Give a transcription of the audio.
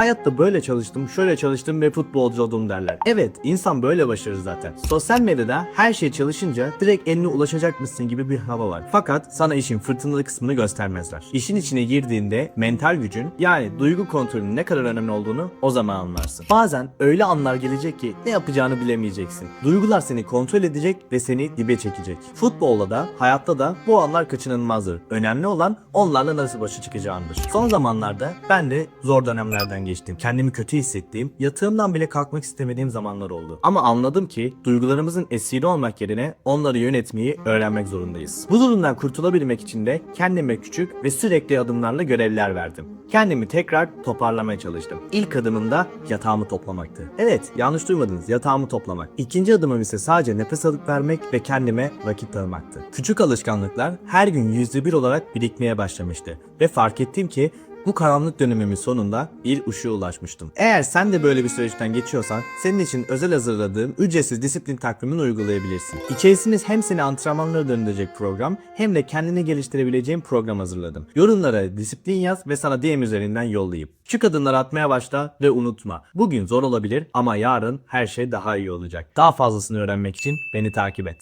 Hayatta böyle çalıştım, şöyle çalıştım ve futbolcu oldum derler. Evet, insan böyle başarır zaten. Sosyal medyada her şey çalışınca direkt eline ulaşacakmışsın gibi bir hava var. Fakat sana işin fırtınalı kısmını göstermezler. İşin içine girdiğinde mental gücün yani duygu kontrolünün ne kadar önemli olduğunu o zaman anlarsın. Bazen öyle anlar gelecek ki ne yapacağını bilemeyeceksin. Duygular seni kontrol edecek ve seni dibe çekecek. Futbolda da hayatta da bu anlar kaçınılmazdır. Önemli olan onlarla nasıl başa çıkacağındır. Son zamanlarda ben de zor dönemlerden geçtim. Kendimi kötü hissettiğim, yatağımdan bile kalkmak istemediğim zamanlar oldu. Ama anladım ki duygularımızın esiri olmak yerine onları yönetmeyi öğrenmek zorundayız. Bu durumdan kurtulabilmek için de kendime küçük ve sürekli adımlarla görevler verdim. Kendimi tekrar toparlamaya çalıştım. İlk adımım da yatağımı toplamaktı. Evet, yanlış duymadınız. Yatağımı toplamak. İkinci adımım ise sadece nefes alıp vermek ve kendime vakit tanımaktı. Küçük alışkanlıklar her gün %1 olarak birikmeye başlamıştı. Ve fark ettim ki bu karanlık dönemimin sonunda bir ışığa ulaşmıştım. Eğer sen de böyle bir süreçten geçiyorsan senin için özel hazırladığım ücretsiz disiplin takvimini uygulayabilirsin. İçerisinde hem seni antrenmanlara döndürecek program hem de kendini geliştirebileceğin program hazırladım. Yorumlara disiplin yaz ve sana DM üzerinden yollayayım. Küçük adımlar atmaya başla ve unutma. Bugün zor olabilir ama yarın her şey daha iyi olacak. Daha fazlasını öğrenmek için beni takip et.